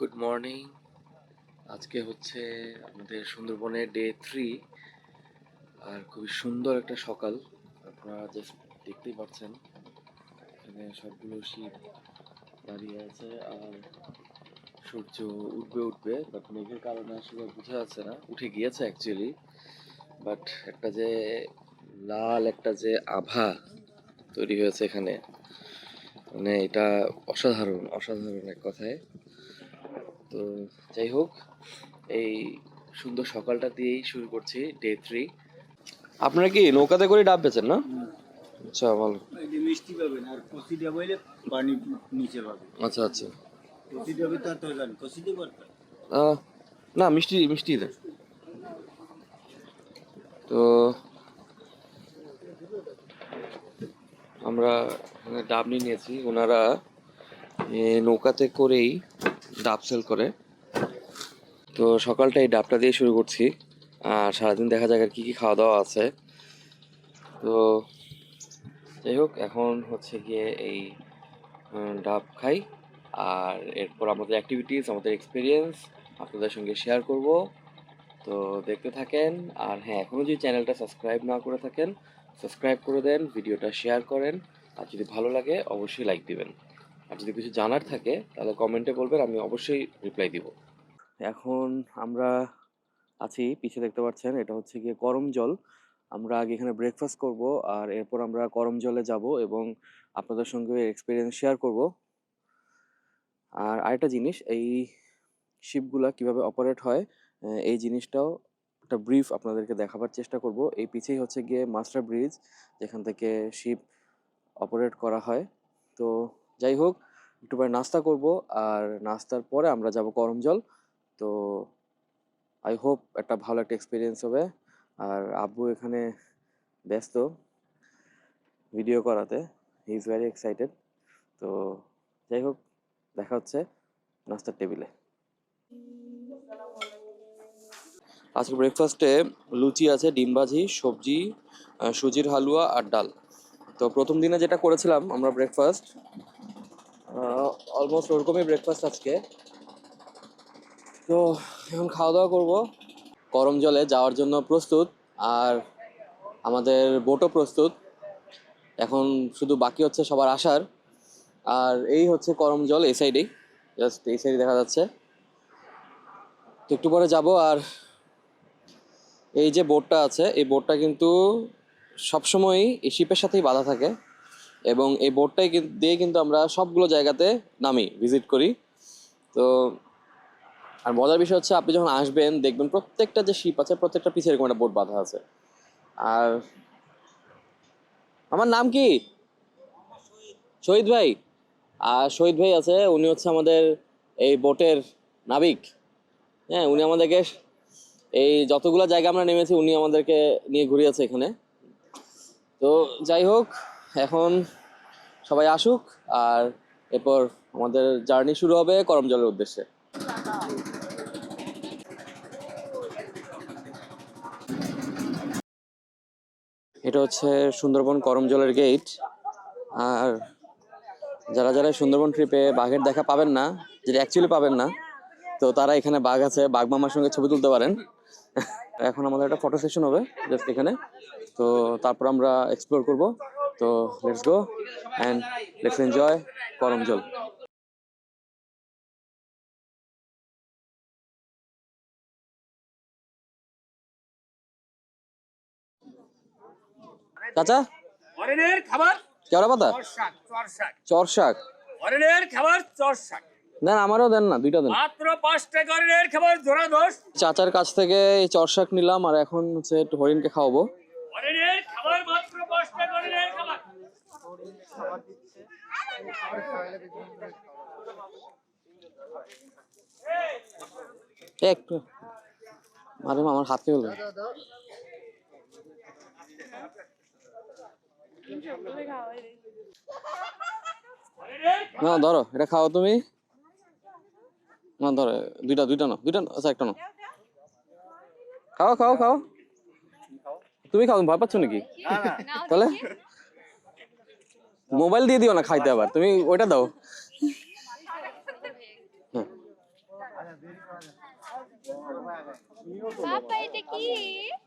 Good morning আজকে হচ্ছে আমাদের সুন্দরবনের ডে থ্রি আর খুবই সুন্দর একটা সকাল। আপনারা জাস্ট দেখতেই পাচ্ছেন, এখানে সবগুলো শিপ দাঁড়িয়ে আছে, আর সূর্য উঠবে উঠবে বাট মেঘের কারণে আসলে বোঝা যাচ্ছে না। উঠে গিয়েছে অ্যাকচুয়ালি বাট একটা যে লাল একটা যে আভা তৈরি হয়েছে এখানে মানে এটা অসাধারণ অসাধারণ এক কথায়। তো যাই হোক এই সুন্দর সকালটা দিয়েই শুরু করছি ডে থ্রি আপনারা কি নৌকাতে করে ডাব বেচেন না? আচ্ছা ভালো। মিষ্টি পাবেন আর কষি দেবো হইলে পানি নিচে পাবে আচ্ছা আচ্ছা। কষি দেবে তার তো জান কষি দেবো আর কি। আহ, না মিষ্টি মিষ্টি দেন। তো আমরা ডাব নিয়ে নিয়েছি। ওনারা নৌকাতে করেই ডাব সেল করে। তো সকালটা এই ডাবটা দিয়ে শুরু করছি। আর সারাদিন দেখা যাক আর কী কি খাওয়া দাওয়া আছে। তো যাই হোক, এখন হচ্ছে গিয়ে এই ডাব খাই। আর এরপর আমাদের অ্যাক্টিভিটিস আমাদের এক্সপিরিয়েন্স আপনাদের সঙ্গে শেয়ার করব। তো দেখতে থাকেন। আর হ্যাঁ এখনও যদি চ্যানেলটা সাবস্ক্রাইব না করে থাকেন সাবস্ক্রাইব করে দেন ভিডিওটা শেয়ার করেন। আর যদি ভালো লাগে, অবশ্যই লাইক দিবেন। আর যদি কিছু জানার থাকে, তাহলে কমেন্টে বলবেন, আমি অবশ্যই রিপ্লাই দিব। এখন আমরা আছি, পিছে দেখতে পাচ্ছেন, এটা হচ্ছে গিয়ে করম জল। আমরা আগে এখানে ব্রেকফাস্ট করব, আর এরপর আমরা করম জলে যাব এবং আপনাদের সঙ্গে এক্সপিরিয়েন্স শেয়ার করব। আর আরেকটা জিনিস, এই শিপগুলা কীভাবে অপারেট হয় এই জিনিসটাও একটা ব্রিফ আপনাদেরকে দেখাবার চেষ্টা করব। এই পিছেই হচ্ছে গিয়ে মাস্টার ব্রিজ যেখান থেকে শিপ অপারেট করা হয়। তো যাই হোক, একটু পরে নাস্তা করব। আর নাস্তার পরে আমরা যাব গরম জল। তো আই হোপ একটা ভালো একটা এক্সপিরিয়েন্স হবে। আর আব্বু এখানে ব্যস্ত ভিডিও করাতে। হি ইজ ভেরি এক্সাইটেড তো যাই হোক, দেখা হচ্ছে নাস্তার টেবিলে আজকে ব্রেকফাস্টে লুচি আছে, ডিম ভাজি, সবজি সুজির হালুয়া আর ডাল। তো প্রথম দিনে যেটা করেছিলাম আমরা ব্রেকফাস্ট অলমোস্ট ওরকমই ব্রেকফাস্ট আজকে। তো এখন খাওয়া দাওয়া করব। গরম জলে যাওয়ার জন্য প্রস্তুত, আর আমাদের বোটও প্রস্তুত। এখন শুধু বাকি হচ্ছে সবার আসার। আর এই হচ্ছে করম জল এই সাইডেই জাস্ট এই সাইডে দেখা যাচ্ছে। তো একটু পরে যাব, আর এই যে বোটটা আছে, এই বোটটা কিন্তু সবসময়ই এই শিপের সাথেই বাঁধা থাকে। এবং এই বোটটাই দিয়ে কিন্তু আমরা সবগুলো জায়গাতে নামি ভিজিট করি। তো, আর মজার বিষয় হচ্ছে আপনি যখন আসবেন, দেখবেন প্রত্যেকটা যে শিপ আছে, প্রত্যেকটা পিছিয়ে এরকম একটা বোট বাঁধা আছে। আর আমার নাম কি? শহীদ ভাই। আর শহীদ ভাই আছে, উনি হচ্ছে আমাদের এই বোটের নাবিক। হ্যাঁ উনি আমাদেরকে এই যতগুলো জায়গা আমরা নেমেছি, উনি আমাদেরকে নিয়ে ঘুরিয়েছে এখানে। তো, যাই হোক এখন সবাই আসুক আর এরপর আমাদের জার্নি শুরু হবে করমজলের উদ্দেশ্যে। এটা হচ্ছে সুন্দরবন করমজলের গেট আর যারা যারা সুন্দরবন ট্রিপে বাঘের দেখা পাবেন না, যেটা অ্যাকচুয়ালি পাবেন না, তো তারা এখানে বাঘ আছে, বাঘ মামার সঙ্গে ছবি তুলতে পারেন। এখন আমাদের একটা ফটো সেশন হবে জাস্ট এখানে। তো তারপর আমরা এক্সপ্লোর করব। তো let's go and let's enjoy Karamjal চাচা? হরেনের খাবার? কেওড়া পাতা? চর শাক হরেনের খাবার চর শাক দেন আমারও দেন না দুইটা দেন। মাত্র পাঁচ টাকা হরেনের খাবার জোড়া দোষ চাচার কাছ থেকে এই চর শাক নিলাম আর এখন হচ্ছে একটু হরিণকে খাওয়াবো। একটু। আরে আমার হাত হলো না, ধরো, এটা খাও তুমি। না, ধরো, দুইটা দুইটা নাও, দুইটা আচ্ছা একটা নাও। খাও খাও খাও। তুমি খাও ভয় পাচ্ছ নাকি? তাহলে? মোবাইল দিয়ে দিও না খাইতে আবার তুমি ওইটা দাও। হ্যাঁ।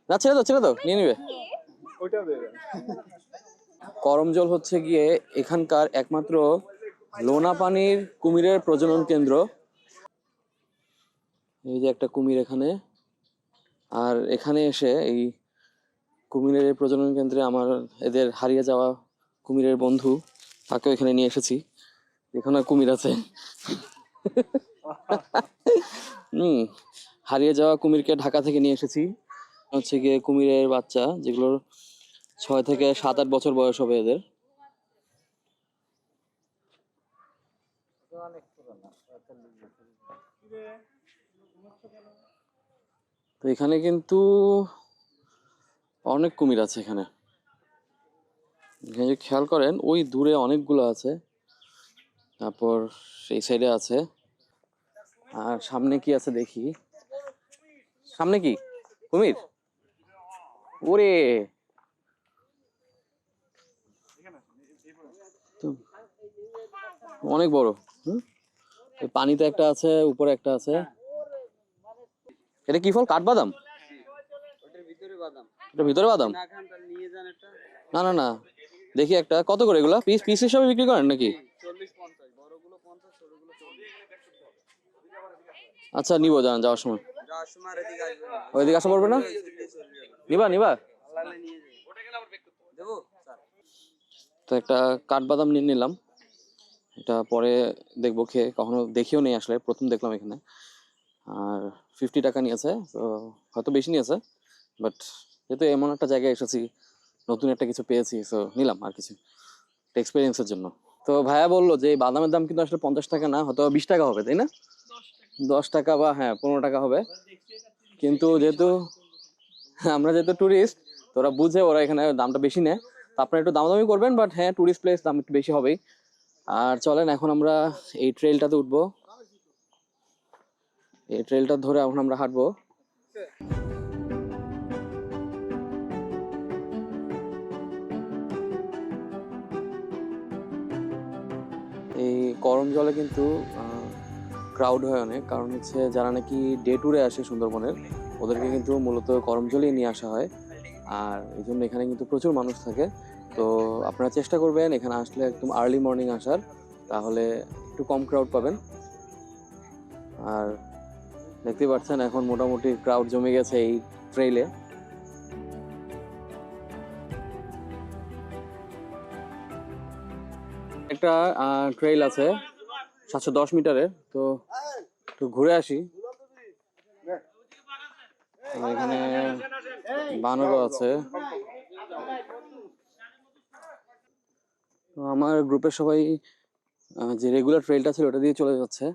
না ছেড়ে দাও ছেড়ে দাও নিয়ে নিবে। করম জল হচ্ছে গিয়ে এখানকার একমাত্র লোনা পানির কুমিরের প্রজনন কেন্দ্র। এই যে একটা কুমির এখানে। আর এখানে এসে এই কুমিরের এই প্রজনন কেন্দ্রে আমার এদের হারিয়ে যাওয়া কুমিরের বন্ধু তাকেও এখানে নিয়ে এসেছি। এখানে কুমির আছে। হুম, হারিয়ে যাওয়া কুমিরকে ঢাকা থেকে নিয়ে এসেছি। হচ্ছে গিয়ে কুমিরের বাচ্চা যেগুলোর ছয় থেকে সাত, আট বছর বয়স হবে এদের। তো এখানে কিন্তু অনেক কুমির আছে এখানে। এখানে খেয়াল করেন, ওই দূরে অনেকগুলো আছে। তারপর সেই সাইডে আছে। আর সামনে কি আছে দেখি? সামনে কি? কুমির? ওরে! অনেক বড়, হুম? পানিতে একটা আছে, উপরে একটা আছে। এটা কি ফল? কাঠবাদাম? বাদাম। এটা ভিতরে বাদাম? না না না। দেখি একটা। কত করে এগুলা? পিস পিস হিসাবে বিক্রি করেন নাকি? আচ্ছা নিবো, যান, যাওয়ার সময়। ওইদিকে আসা পড়বে না? নিবা নিবা। তো একটা কাঠবাদাম নিয়ে নিলাম। এটা পরে দেখব, খেয়ে কখনো দেখিও নেই আসলে। প্রথম দেখলাম এখানে। আর ফিফটি টাকা নিয়েছে, তো হয়তো বেশি নিয়েছে বাট যেহেতু এমন একটা জায়গায় এসেছি, নতুন একটা কিছু পেয়েছি সো নিলাম আর কিছু এক্সপিরিয়েন্সের জন্য। তো ভাইয়া বলল যে এই বাদামের দাম কিন্তু আসলে পঞ্চাশ টাকা না, হয়তো বিশ টাকা হবে, তাই না? দশ টাকা বা হ্যাঁ পনেরো টাকা হবে। কিন্তু যেহেতু আমরা যেহেতু ট্যুরিস্ট তো ওরা বুঝে ওরা এখানে দামটা বেশি নেয়। তো আপনারা একটু দামাদামি করবেন বাট হ্যাঁ ট্যুরিস্ট প্লেস দাম একটু বেশি হবেই। আর চলেন, এখন আমরা এই ট্রেলটাতে উঠবো। এই ট্রেলটা ধরে এখন আমরা হাঁটবো। গরম জলে কিন্তু ক্রাউড হয় অনেক। কারণ হচ্ছে যারা নাকি ডে ট্যুরে আসে সুন্দরবনের, ওদেরকে কিন্তু মূলত গরম জলেই নিয়ে আসা হয়। আর এই জন্য এখানে কিন্তু প্রচুর মানুষ থাকে। তো আপনারা চেষ্টা করবেন এখানে আসলে একদম আর্লি মর্নিং আসার। তাহলে একটু কম ক্রাউড পাবেন। আর দেখতে পাচ্ছেন এখন মোটামুটি ক্রাউড জমে গেছে এই ট্রেইলে একটা ট্রেইল আছে সাতশো দশ মিটারের, তো একটু ঘুরে আসি। এখানে বানরও আছে। তো আমার গ্রুপের সবাই যে রেগুলার ট্রেলটা ছিল ওটা দিয়ে চলে যাচ্ছে।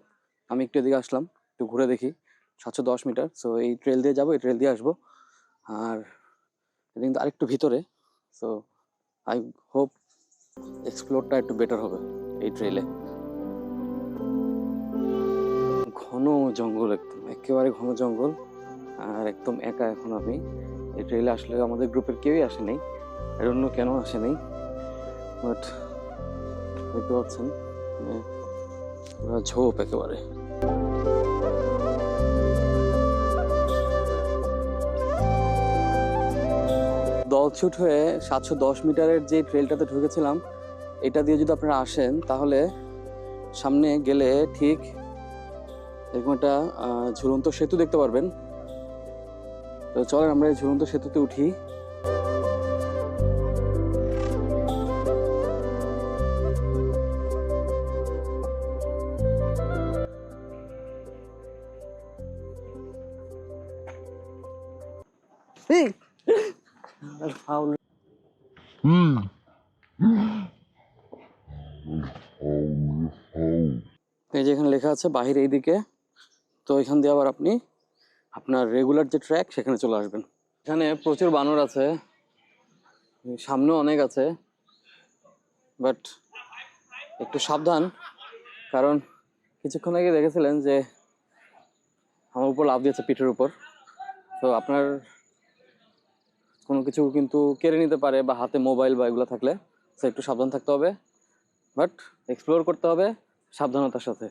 আমি একটু এদিকে আসলাম, একটু ঘুরে দেখি। সাতশো দশ মিটার সো এই ট্রেল দিয়ে যাব, এই ট্রেল দিয়ে আসব। আর কিন্তু আরেকটু ভিতরে সো আই হোপ এক্সপ্লোরটা একটু বেটার হবে এই ট্রেলে ঘন জঙ্গল একদম, একেবারে ঘন জঙ্গল। আর একদম একা এখন আমি। এই ট্রেলে আসলে আমাদের গ্রুপের কেউই আসে এর অন্য কেন আসে নাই? বাট দেখতে পাচ্ছেন মানে ঝোপ একেবারে। দলছুট হয়ে সাতশো দশ মিটারের যে ট্রেলটাতে ঢুকেছিলাম, এটা দিয়ে যদি আপনারা আসেন, তাহলে সামনে গেলে ঠিক এরকম একটা ঝুলন্ত সেতু দেখতে পারবেন। তো চলেন, আমরা এই ঝুলন্ত সেতুতে উঠি। যে এখানে লেখা আছে বাহির এইদিকে, তো এখান দিয়ে আবার আপনি আপনার রেগুলার যে ট্র্যাক সেখানে চলে আসবেন। এখানে প্রচুর বানর আছে, সামনেও অনেক আছে বাট একটু সাবধান, কারণ কিছুক্ষণ আগে দেখেছিলেন যে আমার উপর লাভ দিয়েছে পিঠের উপর। তো আপনার কোনো কিছু কিন্তু কেড়ে নিতে পারে বা হাতে মোবাইল বা এগুলো থাকলে তো একটু সাবধান থাকতে হবে বাট এক্সপ্লোর করতে হবে। সাবধানতার সাথে।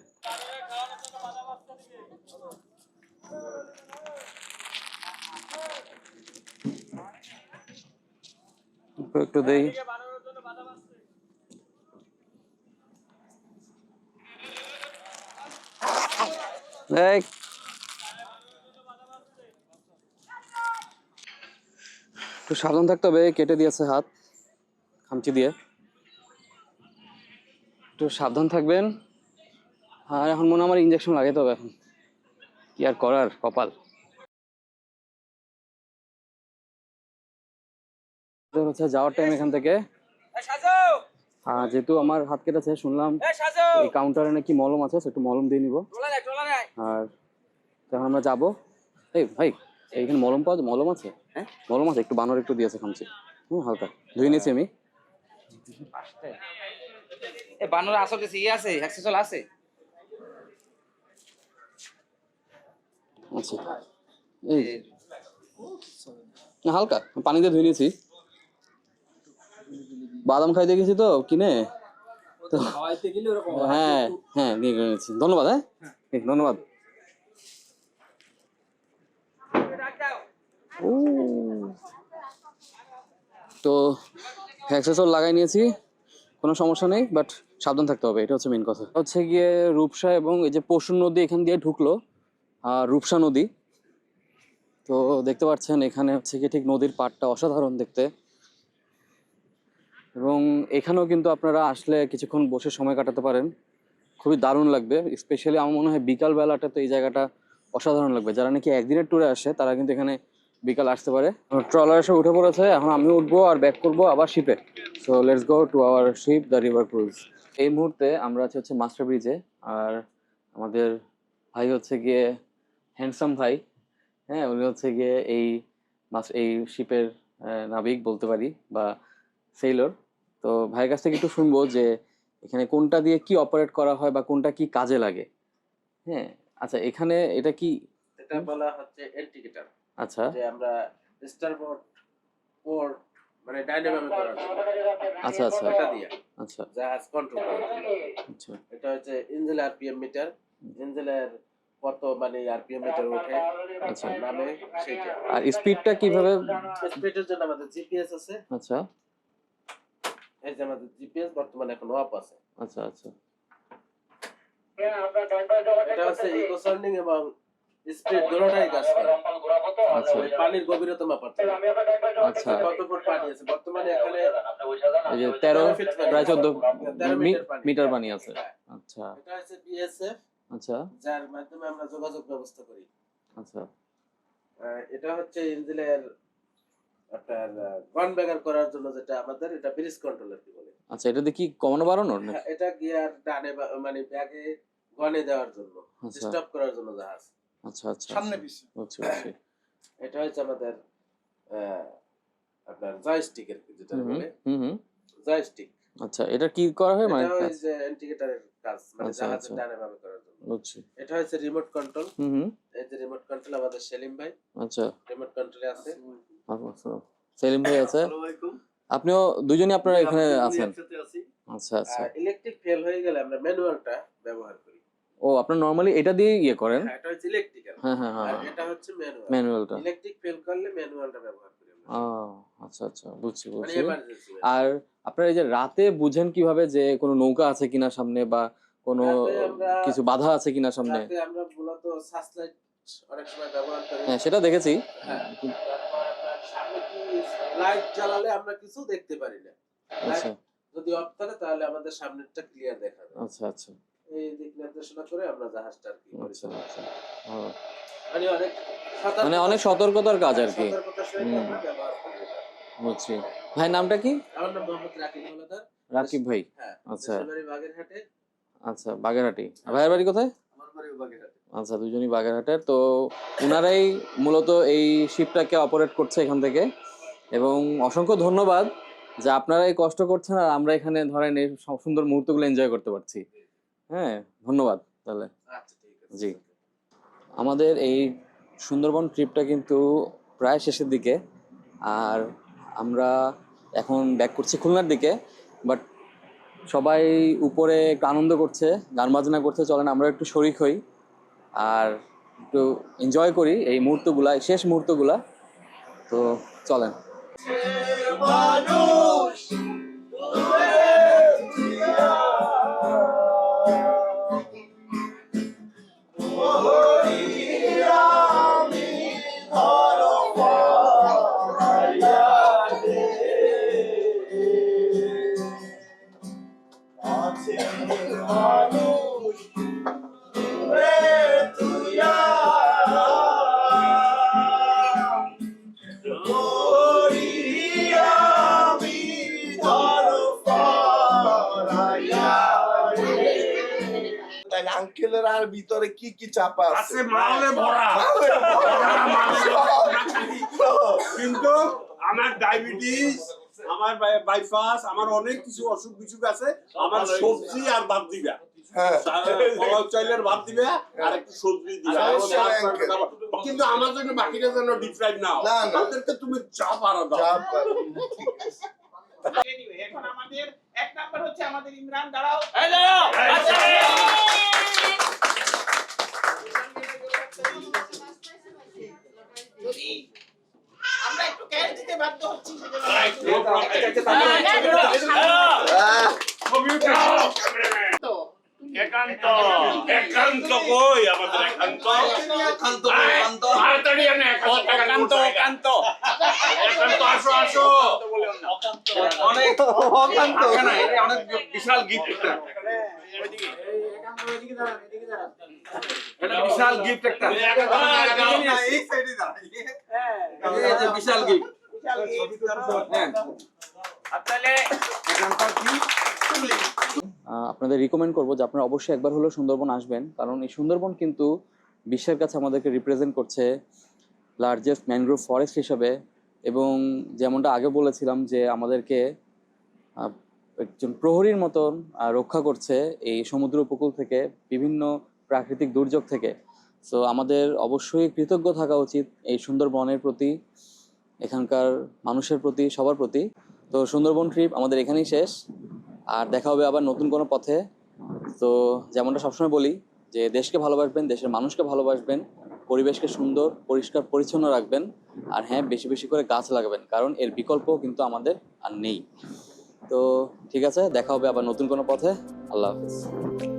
একটু দেই। একটু সাবধান থাকতে হবে, কেটে দিয়েছে হাত, খামচি দিয়ে। একটু সাবধান থাকবেন। আর এখন মনে হয় আমার ইঞ্জেকশন লাগাইতে হবে এখন। কি আর করার কপাল। হচ্ছে যাওয়ার টাইম এখান থেকে। আর যেহেতু আমার হাত কেটেছে শুনলাম এই কাউন্টারে নাকি মলম আছে একটু মলম দিয়ে নিব। আর তখন আমরা যাব। এই ভাই এইখানে মলম পাওয়া মলম আছে? হ্যাঁ? মলম আছে একটু বানর একটু দিয়েছে খামচি। হুম হালকা। ধুয়ে নিয়েছি আমি। বানর আসল ইয়ে আছে হ্যাক্সেসল আছে। আচ্ছা। এই না হালকা। পানি দিয়ে ধুয়ে নিয়েছি। বাদাম খাইতে গেছি তো কিনে। তো হ্যাঁ হ্যাঁ নিয়ে করে নিয়েছি। ধন্যবাদ হ্যাঁ? এই, ধন্যবাদ। তো অ্যাক্সেসর লাগাই নিয়েছি। কোনো সমস্যা নেই বাট সাবধান থাকতে হবে এটা হচ্ছে মেন কথা। হচ্ছে গিয়ে রূপসা এবং এই যে পশুর নদী এখান দিয়ে ঢুকলো। আর রূপসা নদী। তো দেখতে পাচ্ছেন, এখানে হচ্ছে কি ঠিক নদীর পাড়টা অসাধারণ দেখতে। এবং এখানেও কিন্তু আপনারা আসলে কিছুক্ষণ বসে সময় কাটাতে পারেন। খুবই দারুণ লাগবে। স্পেশালি আমার মনে হয় বিকাল বেলাটাতে এই জায়গাটা অসাধারণ লাগবে। যারা নাকি একদিনের ট্যুরে আসে, তারা কিন্তু এখানে বিকাল আসতে পারে। ট্রলার এসে উঠে পড়েছে, এখন আমি উঠবো আর ব্যাক করব আবার শিপে so let's go to our ship the river cruise এই মুহূর্তে আমরা আছি হচ্ছে মাস্টার ব্রিজে আর আমাদের ভাই হচ্ছে গিয়ে হ্যান্ডসাম ভাই হ্যাঁ উনি হচ্ছে গিয়ে এই মাস এই শিপের নাবিক বলতে পারি বা সেইলর তো ভাইয়ের কাছ থেকে একটু শুনব যে এখানে কোনটা দিয়ে কি অপারেট করা হয় বা কোনটা কি কাজে লাগে। হ্যাঁ আচ্ছা এখানে এটা কি? এটা বলা হচ্ছে এন্টিকেটার আচ্ছা। যে আমরা স্টারবোর্ড পোর্ট মানে ডাইনামামে করার জন্য আচ্ছা আচ্ছা। এটা দিয়ে। আচ্ছা। জাহাজ কন্ট্রোল আচ্ছা। এটা হচ্ছে ইঞ্জেল আরপিএম মিটার ইঞ্জেলের কত মানে আরপিএম মিটার ওঠে। আচ্ছা। নামে সেইটা আর স্পিডটা কীভাবে স্পিডের জন্য আমাদের জিপিএস আছে। আচ্ছা। এই যে আমাদের জিপিএস বর্তমানে এখন অফ আছে। আচ্ছা আচ্ছা। এটা হচ্ছে ইকো সাউন্ডিং এবং স্পিড দুটোটাই কাজ করে। আচ্ছা। পানির গভীরতা মাপার আচ্ছা। কত ফুট পানি আছে? বর্তমানে এখানে এই যে তেরো feet পানি প্রায় আছে। চোদ্দ তেরো মিটার পানি। আছে। আচ্ছা। এটা হচ্ছে বিএসএফ আচ্ছা। যার মাধ্যমে আমরা যোগাযোগ ব্যবস্থা করি। আচ্ছা। আহ, এটা হচ্ছে ইঞ্জিনের আপনার গন ব্যাগার করার জন্য যেটা আমাদের এটা ব্রিজ কন্ট্রোল আর কি বলে। আচ্ছা এটা দিয়ে কি কমানো বাড়ানোর? হ্যাঁ, এটা গিয়ার ডানে মানে ব্যাগে গনে দেওয়ার জন্য আচ্ছা। স্টপ করার জন্য জাহাজ আচ্ছা আচ্ছা সামনে আচ্ছা। পিছে। বুঝছি বুঝছি। এটা হচ্ছে আমাদের আহ, আপনার জয়স্টিকের যেটা বলে। হুম হুম। জয়স্টিক আচ্ছা এটা কি করা হয় মানে এটা ওই যে ইন্ডিকেটরের কাজ মানে আচ্ছা, জাহাজের আচ্ছা। ডানে বামে করার জন্য। বুঝছি। এটা হচ্ছে রিমোট কন্ট্রোল হুম হুম। এই যে রিমোট কন্ট্রোল আমাদের সেলিম ভাই। আচ্ছা। রিমোট কন্ট্রোলে আছে। আচ্ছা সেলিম ভাই আছে। আপনিও দুজনই আপনারা এখানে আছেন। আচ্ছা আচ্ছা। ইলেকট্রিক ফেল হয়ে গেলে আমরা ম্যানুয়ালটা ব্যবহার করি। ও আপনার নর্মালি এটা দিয়ে ইয়ে করেন? হ্যাঁ, এটা হচ্ছে ইলেকট্রিক্যাল হ্যাঁ হ্যাঁ হ্যাঁ এটা হচ্ছে ম্যানুয়াল ম্যানুয়ালটা ইলেকট্রিক ফেল করলে ম্যানুয়ালটা ব্যবহার করি ও আচ্ছা আচ্ছা বুঝছি মানে বুঝছি। আর আপনারা এই যে রাতে বুঝেন কীভাবে যে কোনো নৌকা আছে কিনা সামনে বা কোনো কিছু বাধা আছে কিনা সামনে? আমরা মূলত অনেক সময় ব্যবহার করি। হ্যাঁ সেটা দেখেছি। হ্যাঁ সামনে কি লাইট জ্বালালে আমরা কিছু দেখতে পারি না। আচ্ছা। যদি অফ থাকে তাহলে আমাদের সামনেরটা ক্লিয়ার দেখা যায়। আচ্ছা আচ্ছা। এই দিক নির্দেশনা করে আমরা জাহাজটা আর কি পরিচালনা করি। মানে অনেক মানে অনেক সতর্কতার কাজ আর কি। বুঝছি। ভাই নামটা কি? আমার নাম মোহাম্মদ রাকিব ভাই। হ্যাঁ আচ্ছা। বাগেরহাটে। আচ্ছা বাগেরহাটি। ভাইয়ের বাড়ি কোথায়? আচ্ছা দুজনই বাগেরহাটের। তো ওনারাই মূলত এই শিপটাকে অপারেট করছে এখান থেকে। এবং অসংখ্য ধন্যবাদ যে আপনারা এই কষ্ট করছেন আর আমরা এখানে ধরেন এই সব সুন্দর মুহূর্তগুলো এনজয় করতে পারছি। হ্যাঁ ধন্যবাদ তাহলে। আচ্ছা জি। আমাদের এই সুন্দরবন ট্রিপটা কিন্তু প্রায় শেষের দিকে। আর আমরা এখন ব্যাক করছি খুলনার দিকে। বাট সবাই উপরে একটু আনন্দ করছে, গান বাজনা করছে, চলেন আমরা একটু শরিক হই আর একটু এনজয় করি এই মুহূর্তগুলা শেষ মুহূর্তগুলা। তো চলেন। তাই আঙ্কেলের আর ভিতরে কি কি চাপা আছে? আছে মালে ভরা। কিন্তু আমার ডায়াবেটিস আমার বাইপাস আমার অনেক কিছু অসুখ বিসুখ আছে আমার সবজি আর ভাত দিবা। হ্যাঁ। ভাত দিবে আর একটু সবজি। কিন্তু আমার জন্য বাকিটা যেন না। তাদেরকে তুমি দাও। এখন আমাদের এক নাম্বার হচ্ছে আমাদের ইমরান দাঁড়াও। দাঁড়াও আচ্ছা যদি আমরা একটু ক্যাশ দিতে বাধ্য হচ্ছি সেজন্য তো বিশাল গিফট একটা। বিশাল গিফট আপনাদের রিকমেন্ড করব যে আপনারা অবশ্যই একবার হলেও সুন্দরবন আসবেন কারণ এই সুন্দরবন কিন্তু বিশ্বের কাছে আমাদেরকে রিপ্রেজেন্ট করছে লার্জেস্ট ম্যানগ্রোভ ফরেস্ট হিসাবে। এবং যেমনটা আগে বলেছিলাম যে আমাদেরকে একজন প্রহরীর মতন রক্ষা করছে এই সমুদ্র উপকূল থেকে বিভিন্ন প্রাকৃতিক দুর্যোগ থেকে। সো আমাদের অবশ্যই কৃতজ্ঞ থাকা উচিত এই সুন্দরবনের প্রতি। এখানকার মানুষের প্রতি, সবার প্রতি। তো সুন্দরবন ট্রিপ আমাদের এখানেই শেষ। আর দেখা হবে আবার নতুন কোনো পথে। তো যেমনটা সবসময় বলি যে, দেশকে ভালোবাসবেন, দেশের মানুষকে ভালোবাসবেন, পরিবেশকে সুন্দর, পরিষ্কার, পরিচ্ছন্ন রাখবেন। আর হ্যাঁ বেশি বেশি করে গাছ লাগাবেন, কারণ এর বিকল্প কিন্তু আমাদের আর নেই। তো ঠিক আছে, দেখা হবে আবার নতুন কোনো পথে। আল্লাহ হাফিজ।